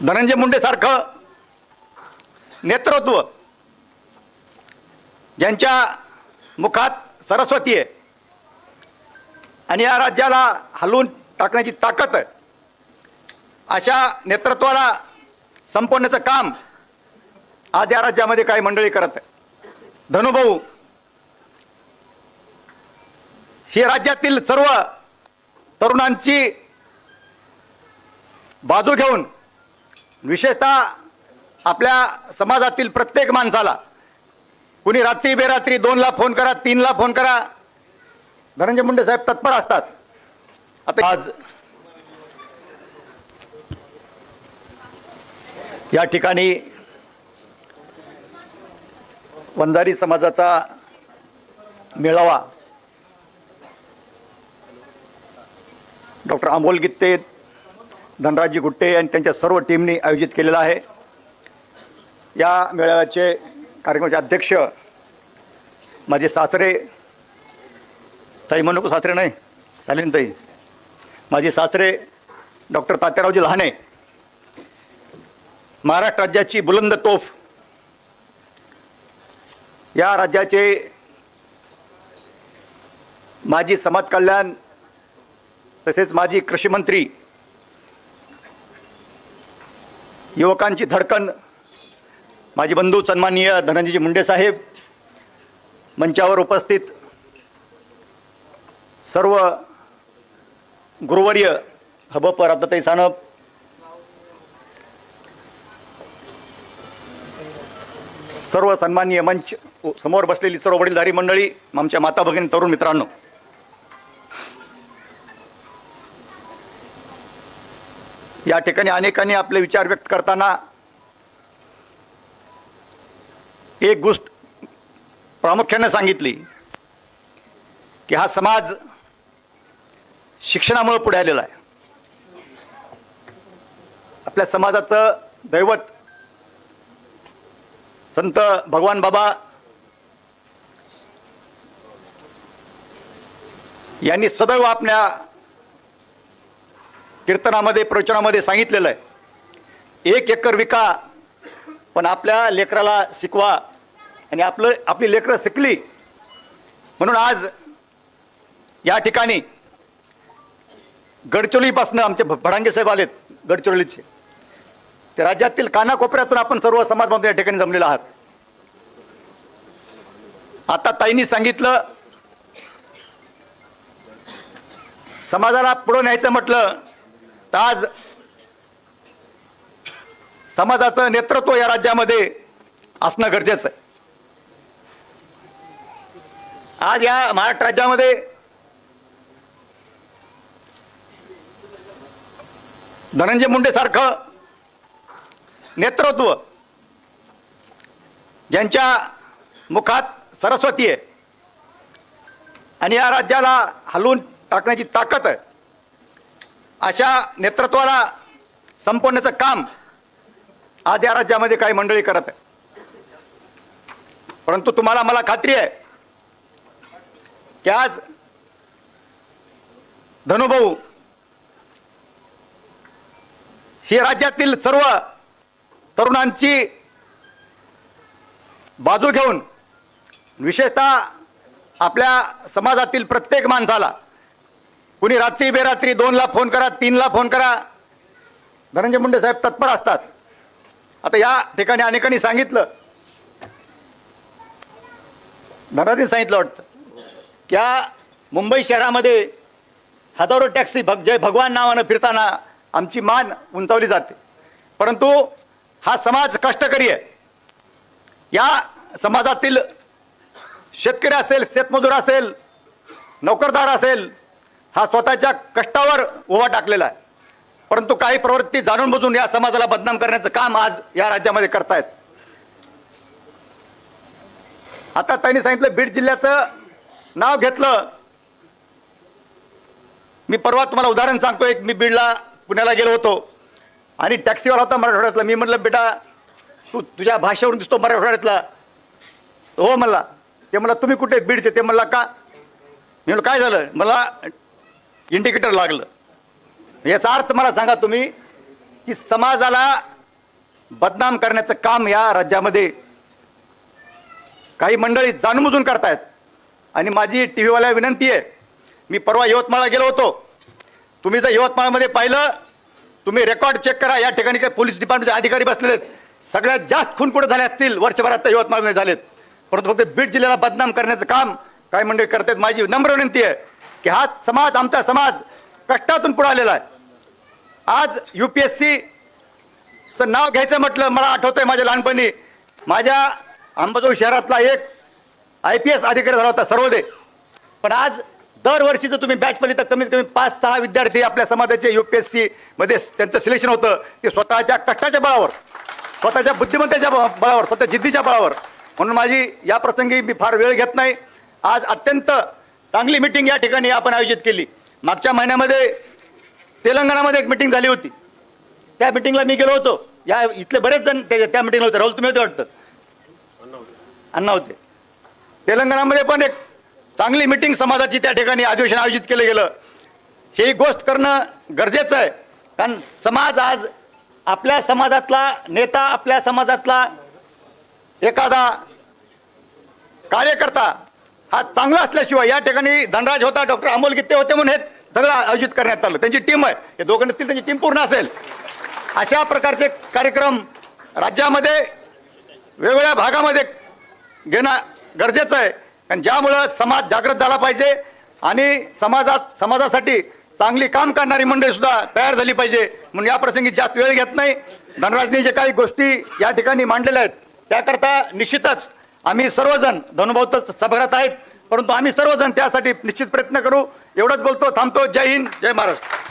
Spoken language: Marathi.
धनंजय मुंडेसारखं नेतृत्व ज्यांच्या मुखात सरस्वती आहे आणि या राज्याला हलवून टाकण्याची ताकद आहे अशा नेतृत्वाला संपवण्याचं काम आज या राज्यामध्ये काही मंडळी करत आहे धनुभाऊ ही राज्यातील सर्व तरुणांची बाजू घेऊन विशेषतः आपल्या समाजातील प्रत्येक माणसाला. कुणी रात्री बेरात्री दोनला फोन करा तीनला फोन करा. धनंजय मुंडे साहेब तत्पर असतात. आता आज या ठिकाणी वंजारी समाजाचा मेळावा डॉक्टर अमोल गित्ते धनराजी गुट्टे आणि त्यांच्या सर्व टीमनी आयोजित केलेला आहे. या मेळाव्याचे कार्यक्रमाचे अध्यक्ष माझे सासरे ताई म्हणू सासरे नाही चालेल ताई? माझे सासरे डॉक्टर तात्यारावजी लहाने महाराष्ट्र राज्याची बुलंद तोफ. या राज्याचे माजी समाज कल्याण तसेच माजी कृषी मंत्री युवकांची धडकन. माझे बंधू सन्माननीय धनंजयजी मुंडे साहेब मंचावर उपस्थित सर्व गुरुवर्य हबप राधाताई सानप सर्व सन्माननीय मंच समोर बसलेली सर्व वडीलधारी मंडळी आमच्या माता भगिनी तरुण मित्रांनो. या ठिकाणी अनेकांनी आपले विचार व्यक्त करताना एक गोष्ट प्रामुख्याने सांगितली की हा समाज शिक्षणामुळे पुढे आलेला आहे. आपल्या समाजाचं दैवत संत भगवान बाबा यांनी सदैव आपल्या कीर्तनामध्ये प्रवचनामध्ये सांगितलेलं आहे. एक एकर विका पण आपल्या लेकराला शिकवा. आणि आपलं आपली लेकरं शिकली. म्हणून आज या ठिकाणी गडचिरोलीपासून आमचे भडांगे साहेब आलेत गडचिरोलीचे. ते राज्यातील कानाकोपऱ्यातून आपण सर्व समाज या ठिकाणी जमलेला आहात. आता ताईंनी सांगितलं समाजाला पुढं न्यायचं म्हटलं तर आज समाजाचं नेतृत्व या राज्यामध्ये असणं गरजेचं आहे. आज या महाराष्ट्र राज्यामध्ये धनंजय मुंडे सारखं नेतृत्व ज्यांच्या मुखात सरस्वती आहे आणि या राज्याला हलवून टाकण्याची ताकद आहे. अशा नेतृत्वाला संपवण्याचं काम आज या राज्यामध्ये काही मंडळी करत आहे परंतु तुम्हाला मला खात्री आहे की आज धनुभाऊ ही राज्यातील सर्व तरुणांची बाजू घेऊन विशेषतः आपल्या समाजातील प्रत्येक माणसाला कुणी रात्री बेरात्री दोनला फोन करा तीनला फोन करा. धनंजय मुंडे साहेब तत्पर असतात. आता या ठिकाणी अनेकांनी सांगितलं. धनाने सांगितलं वाटतं. त्या मुंबई शहरामध्ये हजारो टॅक्सी भग जय भगवान नावानं फिरताना आमची मान उंचावली जाते. परंतु हा समाज कष्टकरी आहे. या समाजातील शेतकरी असेल शेतमजूर असेल नोकरदार असेल हा स्वतःच्या कष्टावर उभा टाकलेला आहे. परंतु काही प्रवृत्ती जाणून बुजून या समाजाला बदनाम करण्याचं काम आज या राज्यामध्ये करतायत. आता त्यांनी सांगितलं बीड जिल्ह्याचं नाव घेतलं. मी परवा तुम्हाला उदाहरण सांगतो एक मी बीडला पुण्याला गेलो होतो. आणि टॅक्सीवाला होता मराठवाड्यातला. मी म्हटलं बेटा तू तुझ्या भाषेवरून दिसतो मराठवाड्यातला. हो म्हणला ते म्हणला तुम्ही कुठे आहेत बीडचे? ते म्हणला का? मी म्हणलं काय झालं? मला इंडिकेटर लागलं. याचा अर्थ मला सांगा तुम्ही की समाजाला बदनाम करण्याचं काम या राज्यामध्ये काही मंडळी जाणूनबुजून करतायत. आणि माझी टी व्हीवाल्या विनंती आहे मी परवा यवतमाळला गेलो होतो. तुम्ही जर यवतमाळमध्ये पाहिलं तुम्ही रेकॉर्ड चेक करा या ठिकाणी काही पोलीस डिपार्टमेंटचे अधिकारी बसलेले आहेत. सगळ्यात जास्त खून कुठे झाले असतील? वर्षभरात तर यवतमाळमध्ये झालेत. परंतु फक्त बीड जिल्ह्याला बदनाम करण्याचं काम काही मंडळी करतात माझी नम्र विनंती आहे की हा समाज आमचा समाज कष्टातून पुढे आलेला आहे. आज यू पी एस सीचं नाव घ्यायचं म्हटलं मला आठवतंय माझ्या लहानपणी. माझ्या अंबाजोगाई शहरातला एक आय पी एस अधिकारी झाला होता सर्वोदय पण आज दरवर्षी जर तुम्ही बॅच पाहिली तर कमीत कमी पाच सहा विद्यार्थी आपल्या समाजाचे यू पी एस सीमध्ये त्यांचं सिलेक्शन होतं ते स्वतःच्या कष्टाच्या बळावर स्वतःच्या बुद्धिमत्तेच्या ब- बळावर स्वतः जिद्दीच्या बळावर. म्हणून माझी या प्रसंगी मी फार वेळ घेत नाही. आज अत्यंत चांगली मिटिंग या ठिकाणी आपण आयोजित केली. मागच्या महिन्यामध्ये तेलंगणामध्ये एक मिटिंग झाली होती. त्या मिटिंगला मी गेलो होतो. या इथले बरेच जण त्या मिटिंगला होते. राहुल तुम्ही होते वाटतं? अण्णा होते. तेलंगणामध्ये पण एक चांगली मिटिंग समाजाची त्या ठिकाणी अधिवेशन आयोजित केलं गेलं. ही गोष्ट करणं गरजेचं आहे. कारण समाज आज आपल्या समाजातला नेता आपल्या समाजातला एखादा कार्यकर्ता हा चांगला असल्याशिवाय या ठिकाणी धनराज होता डॉक्टर अमोल गित्ते होते म्हणून हे सगळं आयोजित करण्यात आलं. त्यांची टीम आहे. हे दोघं नसतील त्यांची टीम पूर्ण असेल. अशा प्रकारचे कार्यक्रम राज्यामध्ये वेगवेगळ्या भागामध्ये घेणं गरजेचं आहे. कारण ज्यामुळं समाज जागृत झाला पाहिजे आणि समाजात समाजासाठी चांगली काम करणारी मंडळीसुद्धा तयार झाली पाहिजे. म्हणून या प्रसंगी जास्त वेळ घेत नाही. धनराजने जे काही गोष्टी या ठिकाणी मांडलेल्या आहेत त्याकरता निश्चितच आम्ही सर्वजण धनुभाऊ तर सभागृहात आहेत परंतु आम्ही सर्वजण त्यासाठी निश्चित प्रयत्न करू. एवढंच बोलतो थांबतो. जय हिंद जय महाराष्ट्र.